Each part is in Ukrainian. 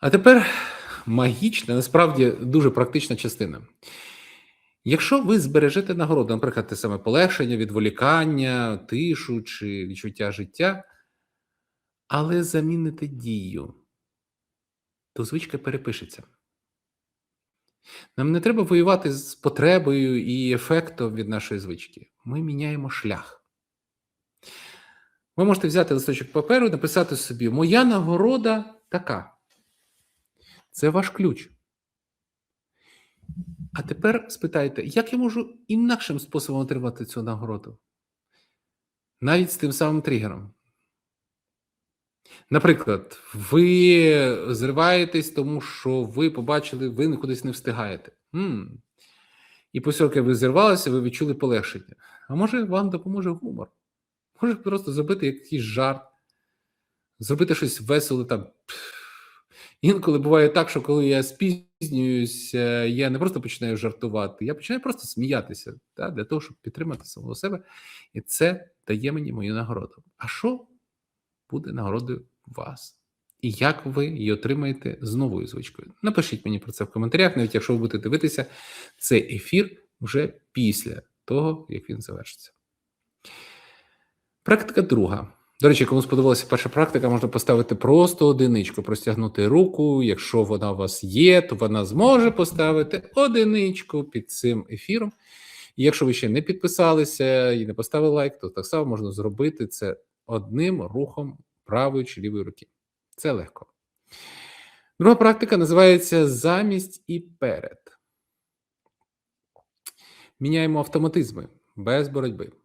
А тепер магічна, насправді дуже практична частина. Якщо ви збережете нагороду, наприклад, те саме полегшення, відволікання, тишу чи відчуття життя, але заміните дію, то звичка перепишеться. Нам не треба воювати з потребою і ефектом від нашої звички. Ми міняємо шлях. Ви можете взяти листочок паперу і написати собі: Моя нагорода така. Це ваш ключ. А тепер спитайте, як я можу інакшим способом отримати цю нагороду? Навіть з тим самим тригером. Наприклад, ви зриваєтесь, тому що ви побачили, ви кудись не встигаєте. м І поскільки ви зірвалися, ви відчули полегшення. А може вам допоможе гумор? Може просто зробити якийсь жарт, зробити щось веселе там. Інколи буває так, що коли я спізнююся, я не просто починаю жартувати, я починаю просто сміятися та, для того, щоб підтримати самого себе. І це дає мені мою нагороду. А що буде нагородою вас? І як ви її отримаєте з новою звичкою? Напишіть мені про це в коментарях, навіть якщо ви будете дивитися цей ефір вже після того, як він завершиться. Практика друга. До речі, кому сподобалася перша практика, можна поставити просто одиничку, простягнути руку. Якщо вона у вас є, то вона зможе поставити одиничку під цим ефіром. І якщо ви ще не підписалися і не поставили лайк, то так само можна зробити це одним рухом правої чи лівої руки. Це легко. Друга практика називається замість і перед. Міняємо автоматизми без боротьби.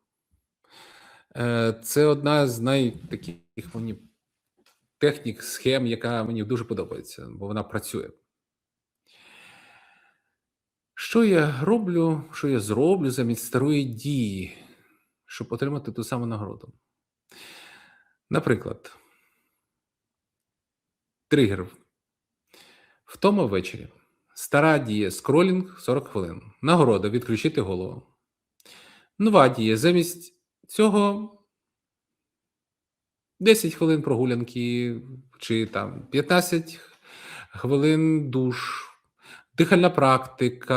Е, це одна з найтаких мені технік, схем, яка мені дуже подобається, бо вона працює. Що я роблю, що я зроблю замість старої дії, щоб отримати ту саму нагороду? Наприклад, тригер. Втома ввечері. Стара дія скролінг 40 хвилин. Нагорода відключити голову. Нова дія замість цього 10 хвилин прогулянки, чи там 15 хвилин душ, дихальна практика,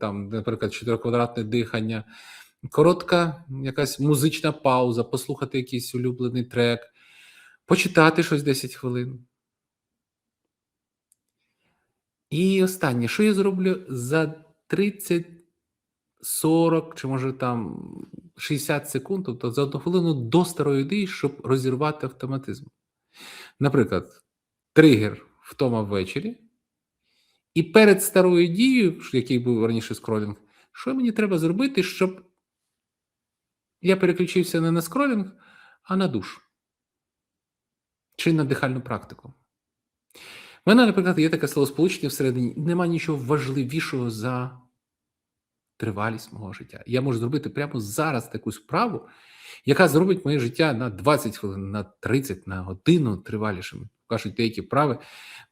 там, наприклад, 4-квадратне дихання, коротка якась музична пауза, послухати якийсь улюблений трек, почитати щось 10 хвилин. І останнє, що я зроблю за 30 40 чи може там 60 секунд, тобто за одну хвилину до старої ідеї, щоб розірвати автоматизм. Наприклад, тригер втома ввечері, і перед старою дією, який був раніше скролінг, що мені треба зробити, щоб я переключився не на скролінг, а на душ чи на дихальну практику. У мене, наприклад, є таке словосполучення всередині, нема нічого важливішого за тривалість мого життя. Я можу зробити прямо зараз таку справу, яка зробить моє життя на 20 хвилин, на 30, на годину тривалішим. Кажуть, деякі вправи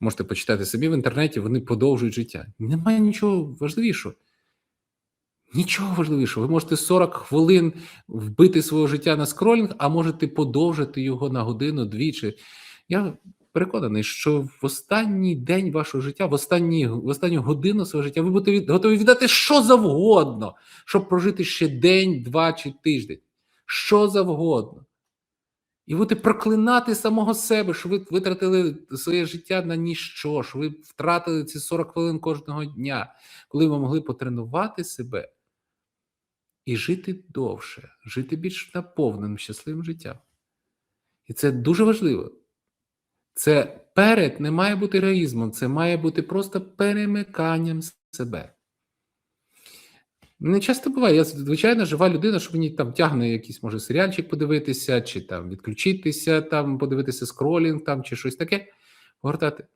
можете почитати собі в інтернеті, вони подовжують життя. Немає нічого важливішого. Нічого важливішого. Ви можете 40 хвилин вбити свого життя на скролінг, а можете подовжити його на годину, двічі. Я переконаний, що в останній день вашого життя, в останні, в останню годину свого життя, ви будете від, готові віддати що завгодно, щоб прожити ще день, два чи тиждень. Що завгодно. І будете проклинати самого себе, що ви витратили своє життя на ніщо, що ви втратили ці 40 хвилин кожного дня, коли ви могли потренувати себе і жити довше, жити більш наповненим, щасливим життям. І це дуже важливо. Це перед не має бути реалізмом, це має бути просто перемиканням себе. Не часто буває, я звичайно жива людина, що мені там тягне якийсь, може, серіальчик подивитися, чи там відключитися, там подивитися скролінг, там, чи щось таке, погортати.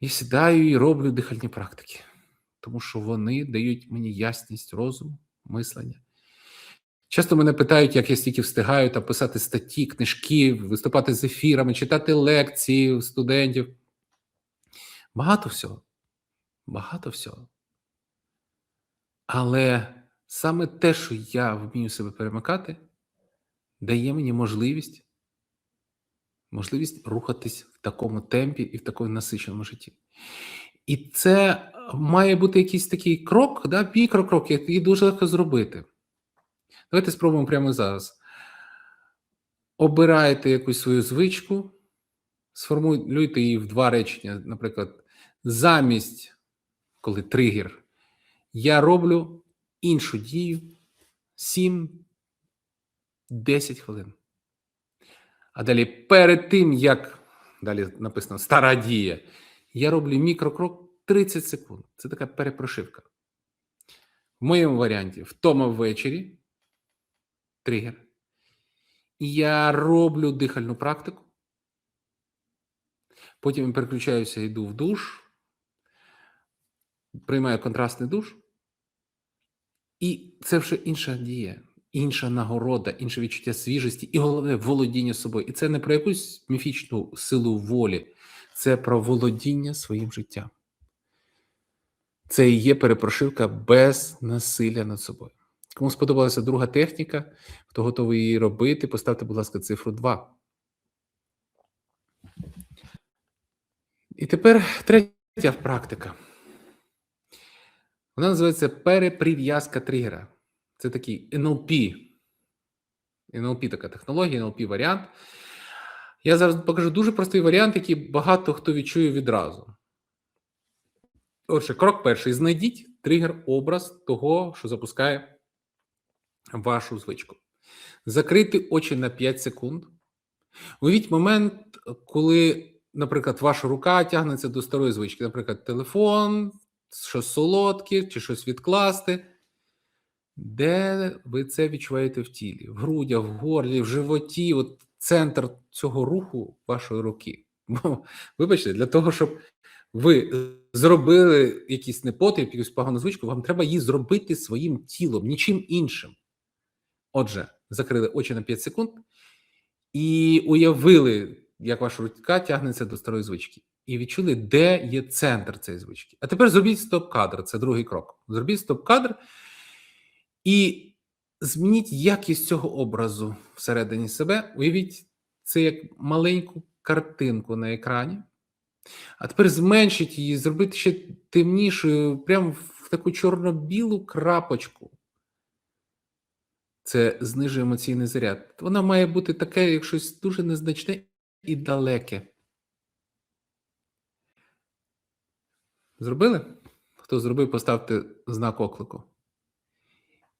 І сідаю і роблю дихальні практики, тому що вони дають мені ясність розуму, мислення. Часто мене питають, як я стільки встигаю там писати статті, книжки, виступати з ефірами, читати лекції студентів. Багато всього. Багато всього. Але саме те, що я вмію себе перемикати, дає мені можливість можливість рухатись такому темпі і в такому насиченому житті. І це має бути якийсь такий крок, да, мікрокрок, який дуже легко зробити. Давайте спробуємо прямо зараз. Обирайте якусь свою звичку, сформулюйте її в два речення. Наприклад, замість, коли тригер, я роблю іншу дію 7-10 хвилин. А далі перед тим, як далі написано стара дія, я роблю мікрокрок 30 секунд. Це така перепрошивка. В моєму варіанті втома ввечері, тригер. Я роблю дихальну практику. Потім переключаюся, йду в душ, приймаю контрастний душ. І це вже інша дія, інша нагорода, інше відчуття свіжості і головне володіння собою. І це не про якусь міфічну силу волі, це про володіння своїм життям. Це і є перепрошивка без насилля над собою. Кому сподобалася друга техніка, хто готовий її робити, поставте, будь ласка, цифру 2. І тепер третя практика. Вона називається переприв'язка тригера. Це такий NLP. NLP така технологія, NLP варіант. Я зараз покажу дуже простий варіант, який багато хто відчує відразу. Отже, крок перший: знайдіть тригер образ того, що запускає вашу звичку. Закрити очі на 5 секунд. Уявіть момент, коли, наприклад, ваша рука тягнеться до старої звички, наприклад, телефон, щось солодке чи щось відкласти. Де ви це відчуваєте в тілі? В грудях, в горлі, в животі, от центр цього руху вашої руки. Бо, вибачте, для того, щоб ви зробили якийсь непотріб, якусь погану звичку, вам треба її зробити своїм тілом, нічим іншим. Отже, закрили очі на 5 секунд і уявили, як ваша рука тягнеться до старої звички. І відчули, де є центр цієї звички. А тепер зробіть стоп-кадр, це другий крок. Зробіть стоп-кадр і змініть якість цього образу всередині себе. Уявіть це як маленьку картинку на екрані. А тепер зменшіть її, зробити ще темнішою, прямо в таку чорно-білу крапочку. Це знижує емоційний заряд. Вона має бути таке, як щось дуже незначне і далеке. Зробили? Хто зробив, поставте знак оклику.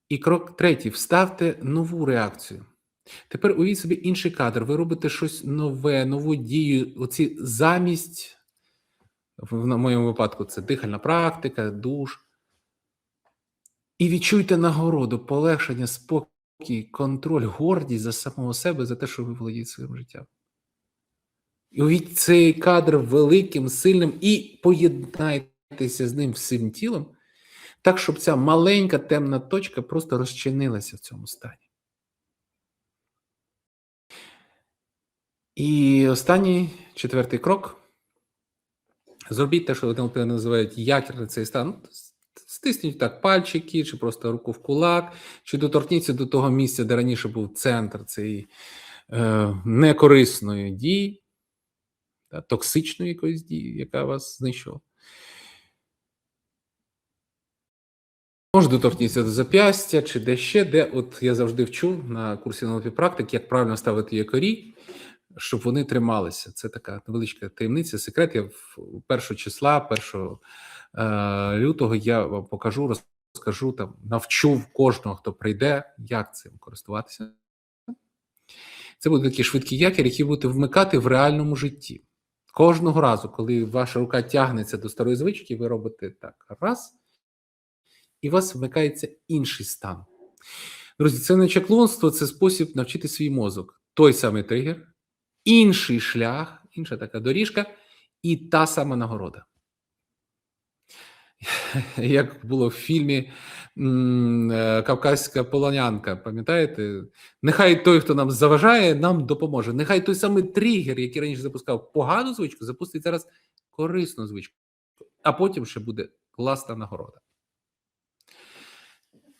І крок третій: вставте нову реакцію. Тепер уявіть собі інший кадр. Ви робите щось нове, нову дію. Оці замість, в моєму випадку, це дихальна практика, душ. І відчуйте нагороду, полегшення, спокій, контроль, гордість за самого себе, за те, що ви володієте своїм життям. І уявіть цей кадр великим, сильним, і поєднайтеся з ним всім тілом, так, щоб ця маленька темна точка просто розчинилася в цьому стані. І останній четвертий крок. Зробіть те, що НЛП називають якірний цей стан. Стисніть так пальчики, чи просто руку в кулак, чи доторкніться до того місця, де раніше був центр цієї е, некорисної дії, та, токсичної якоїсь дії, яка вас знищила. Може доторкнутися до зап'ястя чи де ще, де от я завжди вчу на курсі НЛП практик, як правильно ставити якорі, щоб вони трималися. Це така невеличка таємниця, секрет. Я в першого числа, першого лютого я вам покажу, розкажу там, навчу кожного, хто прийде, як цим користуватися. Це буде такий швидкий якір, який будете вмикати в реальному житті. Кожного разу, коли ваша рука тягнеться до старої звички, ви робите так раз, і у вас вмикається інший стан. Друзі, це не чаклунство, це спосіб навчити свій мозок. Той самий тригер, інший шлях, інша така доріжка, і та сама нагорода. Як було в фільмі е, Кавказька полонянка, пам'ятаєте? Нехай той, хто нам заважає, нам допоможе. Нехай той самий тригер, який раніше запускав погану звичку, запустить зараз корисну звичку, а потім ще буде класна нагорода.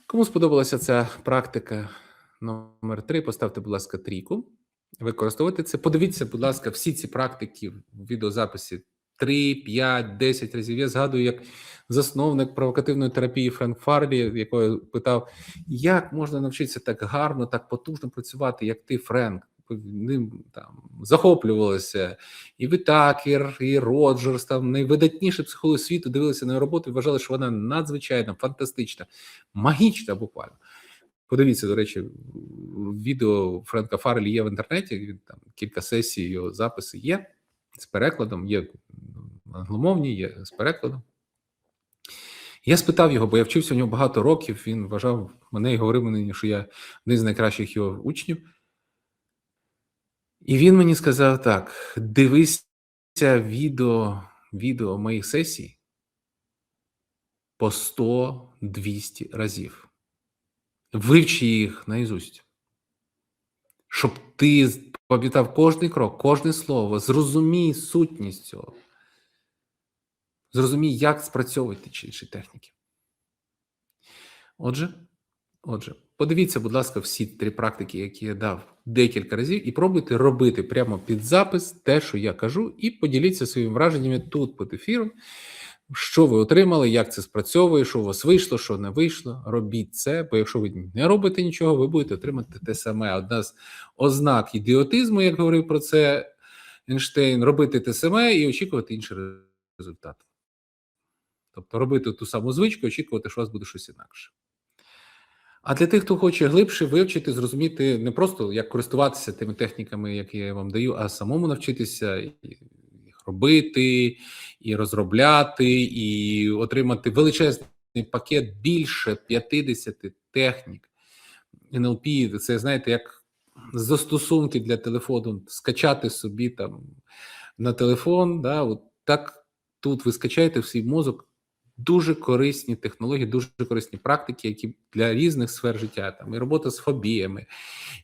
Кому сподобалася ця практика номер 3 поставте, будь ласка, трійку. використовувати це. Подивіться, будь ласка, всі ці практики в відеозаписі 3, 5, 10 разів. Я згадую, як засновник провокативної терапії Френк Фарлі, якого я питав, як можна навчитися так гарно, так потужно працювати, як ти, Френк. Ним там захоплювалися і Вітакер, і Роджерс, там найвидатніші психологи світу дивилися на роботу і вважали, що вона надзвичайно фантастична, магічна буквально. Подивіться, до речі, відео Френка Фарлі є в інтернеті. Він там кілька сесій його записи є з перекладом, є англомовні, є з перекладом. Я спитав його, бо я вчився у нього багато років. Він вважав мене і говорив мені, що я один з найкращих його учнів. І він мені сказав так: дивися відео, відео моїх сесій по 100-200 разів. Вивчи їх наізусть, щоб ти пам'ятав кожний крок, кожне слово, зрозумій сутність цього. Зрозумій, як спрацьовують чи інші техніки. Отже, отже, подивіться, будь ласка, всі три практики, які я дав декілька разів, і пробуйте робити прямо під запис те, що я кажу, і поділіться своїми враженнями тут під ефіром. Що ви отримали, як це спрацьовує, що у вас вийшло, що не вийшло. Робіть це, бо якщо ви не робите нічого, ви будете отримати те саме. Одна з ознак ідіотизму, як говорив про це Ейнштейн, робити те саме і очікувати інший результат. Тобто робити ту саму звичку, очікувати, що у вас буде щось інакше. А для тих, хто хоче глибше вивчити, зрозуміти не просто як користуватися тими техніками, які я вам даю, а самому навчитися їх робити, і розробляти, і отримати величезний пакет більше 50 технік. НЛП це знаєте, як застосунки для телефону, скачати собі там на телефон. Да, от так тут ви скачаєте в свій мозок дуже корисні технології, дуже корисні практики, які для різних сфер життя там і робота з фобіями,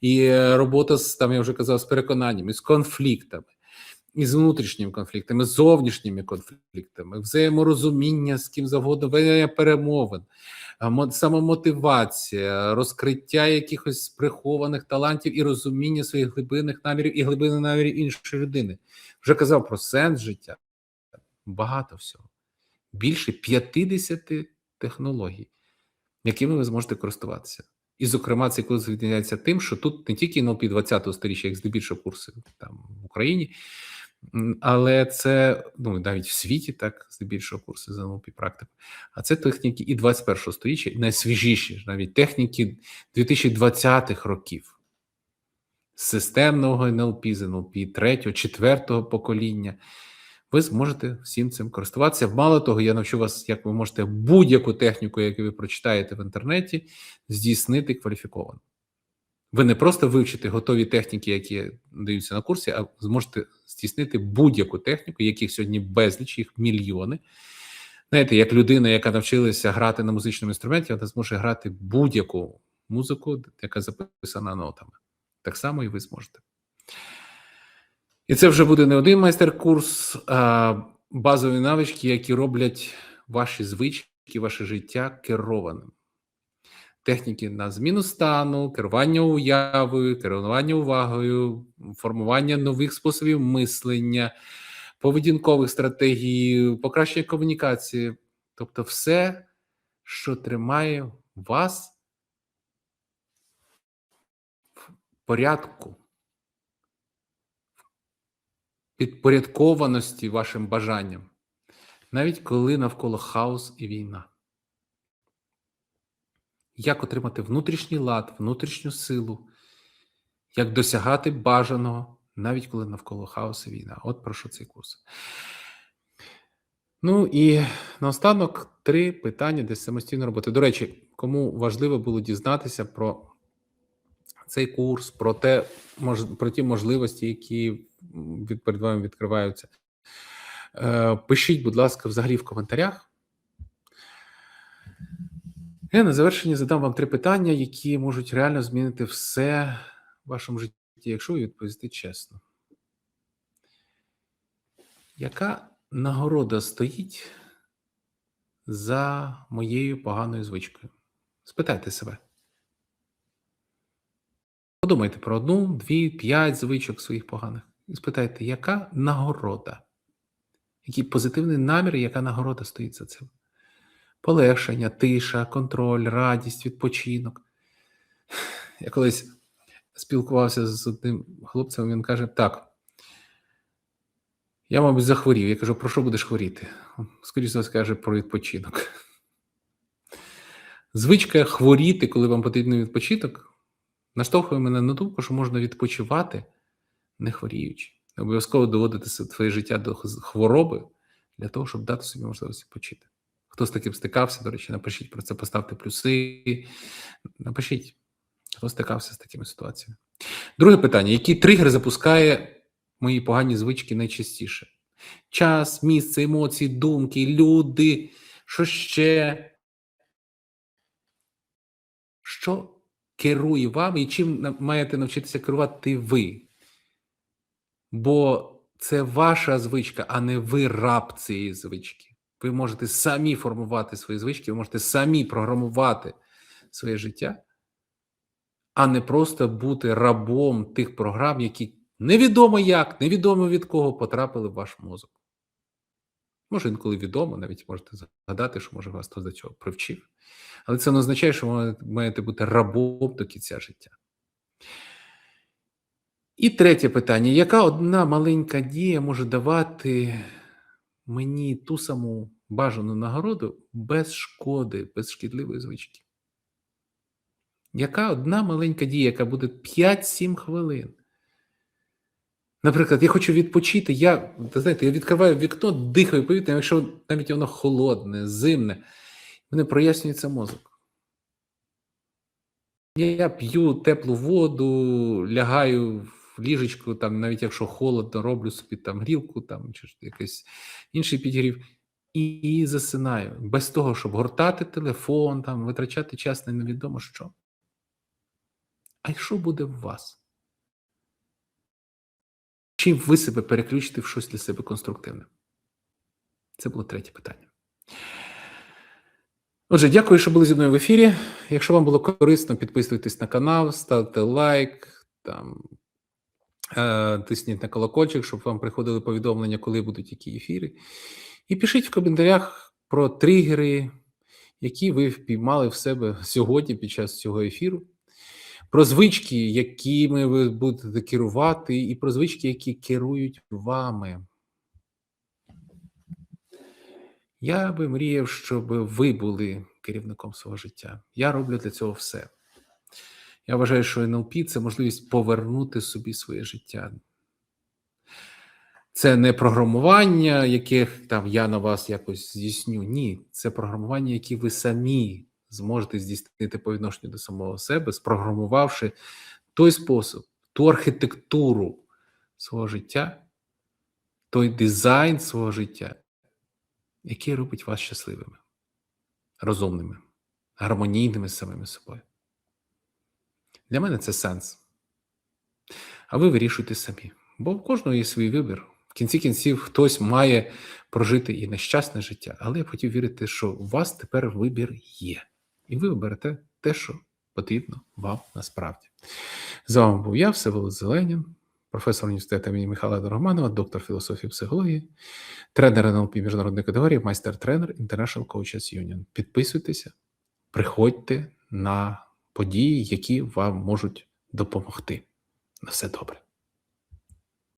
і робота з там я вже казав з переконаннями, з конфліктами. І з внутрішніми конфліктами, з зовнішніми конфліктами, взаєморозуміння з ким завгодно, ведення перемовин, самомотивація, розкриття якихось прихованих талантів і розуміння своїх глибинних намірів і глибинних намірів іншої людини. Вже казав про сенс життя. Багато всього. Більше 50 технологій, якими ви зможете користуватися. І, зокрема, цей курс відрізняється тим, що тут не тільки НЛП 20-го сторіччя, як здебільшого курси там в Україні, але це ну навіть в світі, так здебільшого курси з НЛП практики. А це техніки і 21-го сторіччя, і найсвіжіші навіть техніки 2020-х років. Системного НЛП, з НЛП 3-го, 4-го покоління. Ви зможете всім цим користуватися. Мало того, я навчу вас, як ви можете будь-яку техніку, яку ви прочитаєте в інтернеті, здійснити кваліфіковано. Ви не просто вивчите готові техніки, які даються на курсі, а зможете здійснити будь-яку техніку, яких сьогодні безліч, їх мільйони. Знаєте, як людина, яка навчилася грати на музичному інструменті, вона зможе грати будь-яку музику, яка записана нотами. Так само і ви зможете. І це вже буде не один майстер-курс, а базові навички, які роблять ваші звички, ваше життя керованим. Техніки на зміну стану, керування уявою, керування увагою, формування нових способів мислення, поведінкових стратегій, покращення комунікації. Тобто, все, що тримає вас в порядку підпорядкованості вашим бажанням, навіть коли навколо хаос і війна. Як отримати внутрішній лад, внутрішню силу, як досягати бажаного, навіть коли навколо хаос і війна. От про що цей курс. Ну і наостанок три питання для самостійної роботи. До речі, кому важливо було дізнатися про цей курс, про те, мож, про ті можливості, які від перед вами відкриваються. Е, Пишіть, будь ласка, взагалі в коментарях. Я на завершення задам вам три питання, які можуть реально змінити все в вашому житті, якщо ви відповісти чесно. Яка нагорода стоїть за моєю поганою звичкою? Спитайте себе. Подумайте про одну, дві, п'ять звичок своїх поганих спитайте, яка нагорода? Який позитивний намір, яка нагорода стоїть за цим? Полегшення, тиша, контроль, радість, відпочинок. Я колись спілкувався з одним хлопцем, він каже: Так, я, мабуть, захворів. Я кажу, про що будеш хворіти? Скоріше за все, каже про відпочинок. Звичка хворіти, коли вам потрібен відпочинок, наштовхує мене на думку, що можна відпочивати, не хворіючи. Не обов'язково доводити своє життя до хвороби для того, щоб дати собі можливість відпочити. Хто з таким стикався, до речі, напишіть про це, поставте плюси. Напишіть, хто стикався з такими ситуаціями. Друге питання: який тригер запускає мої погані звички найчастіше? Час, місце, емоції, думки, люди, що ще? Що керує вами і чим маєте навчитися керувати ви? Бо це ваша звичка, а не ви раб цієї звички. Ви можете самі формувати свої звички, ви можете самі програмувати своє життя, а не просто бути рабом тих програм, які невідомо як, невідомо від кого потрапили в ваш мозок. Може, інколи відомо, навіть можете згадати, що може вас хтось до цього привчив. Але це не означає, що ви маєте бути рабом до кінця життя. І третє питання: яка одна маленька дія може давати мені ту саму бажану нагороду без шкоди, без шкідливої звички? Яка одна маленька дія, яка буде 5-7 хвилин? Наприклад, я хочу відпочити. Я знаєте, я відкриваю вікно, дихаю повітрям, якщо навіть воно холодне, зимне, мене прояснюється мозок. Я п'ю теплу воду, лягаю ліжечку, там, навіть якщо холодно, роблю собі там грілку там, чи якийсь інший підгрів, і, засинаю. Без того, щоб гортати телефон, там, витрачати час на невідомо що. А що буде в вас? Чим ви себе переключите в щось для себе конструктивне? Це було третє питання. Отже, дякую, що були зі мною в ефірі. Якщо вам було корисно, підписуйтесь на канал, ставте лайк, там, тисніть на колокольчик, щоб вам приходили повідомлення, коли будуть які ефіри. І пишіть в коментарях про тригери, які ви впіймали в себе сьогодні під час цього ефіру про звички, якими ви будете керувати, і про звички, які керують вами. Я би мріяв, щоб ви були керівником свого життя. Я роблю для цього все. Я вважаю, що НЛП це можливість повернути собі своє життя. Це не програмування, яких там я на вас якось здійсню. Ні, це програмування, які ви самі зможете здійснити по відношенню до самого себе, спрограмувавши той спосіб, ту архітектуру свого життя, той дизайн свого життя, який робить вас щасливими, розумними, гармонійними з самими собою. Для мене це сенс. А ви вирішуйте самі, бо у кожного є свій вибір. В кінці кінців хтось має прожити і нещасне життя, але я хотів вірити, що у вас тепер вибір є і ви оберете те, що потрібно вам насправді. З вами був я, Всеволод Зеленін, професор університету імені Михайла Дорогманова, доктор філософії психології, тренер НЛП міжнародної категорії, майстер-тренер International Coaches Union. Підписуйтеся, приходьте на події, які вам можуть допомогти. На все добре.